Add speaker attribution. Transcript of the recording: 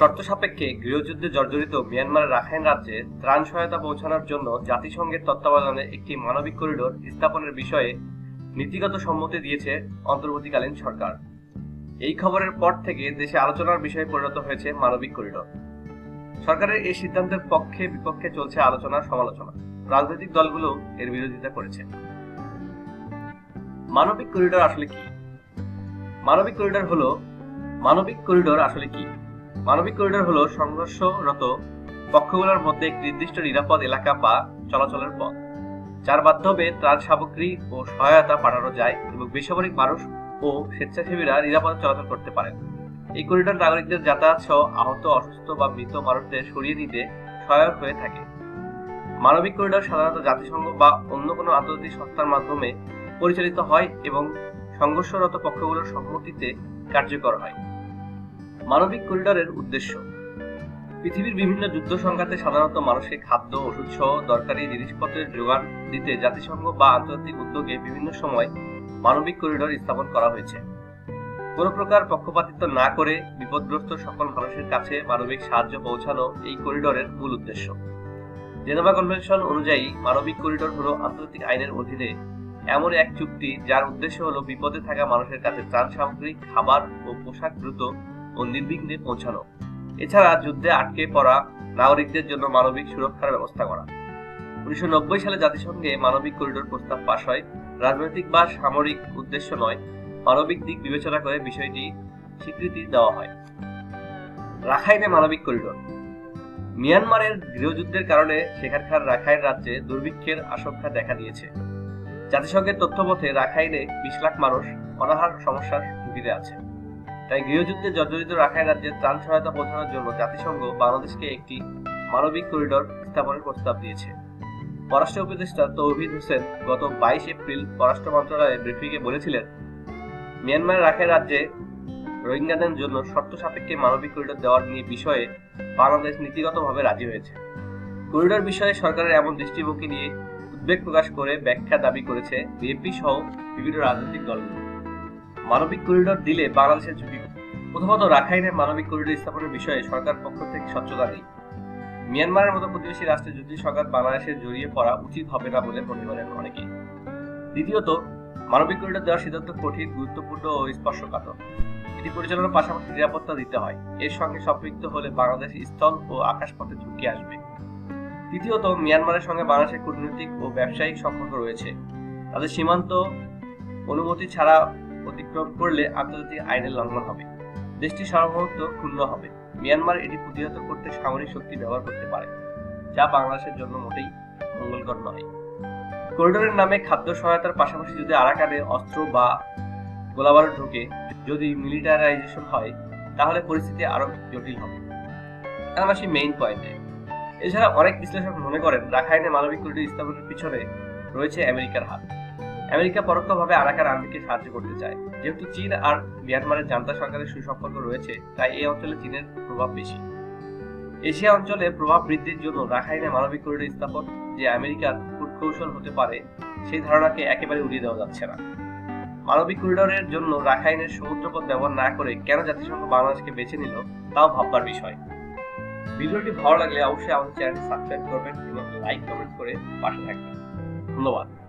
Speaker 1: শর্ত সাপেক্ষে গৃহযুদ্ধে জর্জরিত মিয়ানমারের রাখাইন রাজ্যে ত্রাণ সহায়তা পৌঁছানোর জন্য জাতিসংঘের তত্ত্বাবধানে একটি মানবিক করিডোর স্থাপনের বিষয়ে নীতিগত সম্মতি দিয়েছে অন্তর্বর্তীকালীন সরকার। এই খবরের পর থেকে দেশে আলোচনার বিষয়ে পরিণত হয়েছে মানবিক করিডোর। সরকারের এই সিদ্ধান্তের পক্ষে বিপক্ষে চলছে আলোচনা, সমালোচনা। রাজনৈতিক দলগুলো এর বিরোধিতা করেছে। মানবিক করিডোর আসলে কি? মানবিক করিডোর হলো, মানবিক করিডোর আসলে কি? মানবিক করিডোর হলো সংঘর্ষরত পক্ষগুলোর মধ্যে একটি নির্দিষ্ট নিরাপদ এলাকা বা চলাচলের পথ, যার মাধ্যমে ত্রাণ সামগ্রী ও সহায়তা পাঠানো যায় এবং বেসামরিক মানুষ ও স্বেচ্ছাসেবীরা নিরাপদে চলাচল করতে পারেন। এই করিডোর নাগরিকদের যাতায়াত সহ আহত, অসুস্থ বা মৃত মানুষদের সরিয়ে নিতে সহায়ক হয়ে থাকে। মানবিক করিডোর সাধারণত জাতিসংঘ বা অন্য কোনো আন্তর্জাতিক সংস্থার মাধ্যমে পরিচালিত হয় এবং সংঘর্ষরত পক্ষগুলোর সম্মতিতে কার্যকর হয়। মানবিক করিডোরের উদ্দেশ্য। পৃথিবীর বিভিন্ন যুদ্ধ সংঘাতে সাধারণত মানুষকে খাদ্য ওষুধ সহ দরকারি জিনিসপত্রের যোগান দিতে জাতিসংঘ বা আন্তর্জাতিক উদ্যোগে বিভিন্ন সময় মানবিক করিডোর স্থাপন করা হয়েছে। কোনো প্রকার পক্ষপাতিত্ব না করে বিপদগ্রস্ত সকল মানুষের কাছে মানবিক সাহায্য পৌঁছানো এই করিডোরের মূল উদ্দেশ্য। জেনেভা কনভেনশন অনুযায়ী মানবিক করিডোর হল আন্তর্জাতিক আইনের অধীনে এমন এক চুক্তি যার উদ্দেশ্য হলো বিপদে থাকা মানুষের কাছে ত্রাণ সামগ্রী, খাবার ও পোশাক দ্রুত ও নির্বিঘ্নে পৌঁছানো। এছাড়া যুদ্ধে আটকে পড়া নাগরিকদের জন্য মানবিক সুরক্ষার ব্যবস্থা করা। উনিশশো নব্বই সালে জাতিসংঘে মানবিক করিডোর প্রস্তাব পাশ হয়। রাজনৈতিক বা সামরিক উদ্দেশ্য নয়, মানবিক দিক বিবেচনা করে বিষয়টি স্বীকৃতি দেওয়া হয়। রাখাইনে মানবিক করিডোর। মিয়ানমারের গৃহযুদ্ধের কারণে সেখানকার রাখাইন রাজ্যে দুর্ভিক্ষের আশঙ্কা দেখা দিয়েছে। জাতিসংঘের তথ্যমতে, রাখাইনে বিশ লাখ মানুষ অনাহার সমস্যার ঝুঁকিতে আছে। তাই গৃহযুদ্ধে জর্জরিত রাখাইন রাজ্যে ত্রাণ সহায়তা পৌঁছানোর জন্য জাতিসংঘ বাংলাদেশকে একটি মানবিক করিডোর স্থাপনের প্রস্তাব দিয়েছে। পররাষ্ট্র উপদেষ্টা তৌহিদ হোসেন গত বাইশ এপ্রিল পররাষ্ট্র মন্ত্রণালয়ের ব্রিফিংয়ে বলেছিলেন মিয়ানমারের রাখাইন রাজ্যে রোহিঙ্গাদের জন্য শর্ত সাপেক্ষে মানবিক করিডোর দেওয়ার নিয়ে বিষয়ে বাংলাদেশ নীতিগতভাবে রাজি হয়েছে। করিডোর বিষয়ে সরকারের এমন দৃষ্টিভঙ্গি নিয়ে উদ্বেগ প্রকাশ করে ব্যাখ্যা দাবি করেছে বিএনপি সহ বিভিন্ন রাজনৈতিক দলগুলো। মানবিক করিডোর দিলে বাংলাদেশের ঝুঁকি প্রথমত রাখাইনে মানবিক করিডোর স্থাপনের বিষয়ে সরকার পক্ষ থেকে স্বচ্ছতা নেই। মিয়ানমারের মতো প্রতিবেশী রাষ্ট্রে যদি সরকার বাংলাদেশের জড়িয়ে পড়া উচিত হবে না বলে মনে করেন অনেকেই। দ্বিতীয়ত, মানবিক করিডোর দেওয়ার সিদ্ধান্ত কঠিন, গুরুত্বপূর্ণ ও স্পর্শকাতর। এটি পরিচালনার পাশাপাশি নিরাপত্তা দিতে হয়। এর সঙ্গে সম্পৃক্ত হলে বাংলাদেশ স্থল ও আকাশপথে ঝুঁকি আসবে। তৃতীয়ত, মিয়ানমারের সঙ্গে বাংলাদেশের কূটনৈতিক ও ব্যবসায়িক সম্পর্ক রয়েছে। তাদের সীমান্ত অনুমতি ছাড়া অতিক্রম করলে আন্তর্জাতিক আইনের লঙ্ঘন হবে। দেশটি সার্বভৌমত্ব ক্ষুণ্ণ হবে। মিয়ানমার এটি প্রতিহত করতে সামরিক শক্তি ব্যবহার করতে পারে, যা বাংলাদেশের জন্য মোটেই মঙ্গলকর নয়। করিডোরের নামে খাদ্য সহায়তার পাশাপাশি যদি আরাকানে অস্ত্র বা গোলাবারুদ ঢোকে, যদি মিলিটারাইজেশন হয়, তাহলে পরিস্থিতি আরও জটিল হবে। আসি মেইন পয়েন্টে এছাড়া অনেক বিশ্লেষক মনে করেন, রাখাইনে মানবিক করিডোর স্থাপনের পিছনে রয়েছে আমেরিকার হাত। আমেরিকা পরোক্ষভাবে আরাকান আর্মিকে সাহায্য করতে চায়। যেহেতু চীন আর মিয়ানমারের জান্তা সরকারের সুসম্পর্ক রয়েছে, তাই এই অঞ্চলে চীনের প্রভাব বেশি। এশিয়া অঞ্চলে প্রভাব বৃদ্ধির জন্য রাখাইনে মানবিক করিডোর স্থাপন যে আমেরিকার কূটকৌশল হতে পারে, সেই ধারণাকে একেবারে উড়িয়ে দেওয়া যাচ্ছে না। মানবিক করিডোরের জন্য রাখাইনের সমুদ্রপথ ব্যবহার না করে কেন জাতিসংঘ বাংলাদেশকে বেছে নিল, তাও ভাববার বিষয়। ভিডিওটি ভালো লাগলে অবশ্যই আমাদের চ্যানেলটি সাবস্ক্রাইব করবেন এবং লাইক, কমেন্ট করে পাশে থাকবেন। ধন্যবাদ।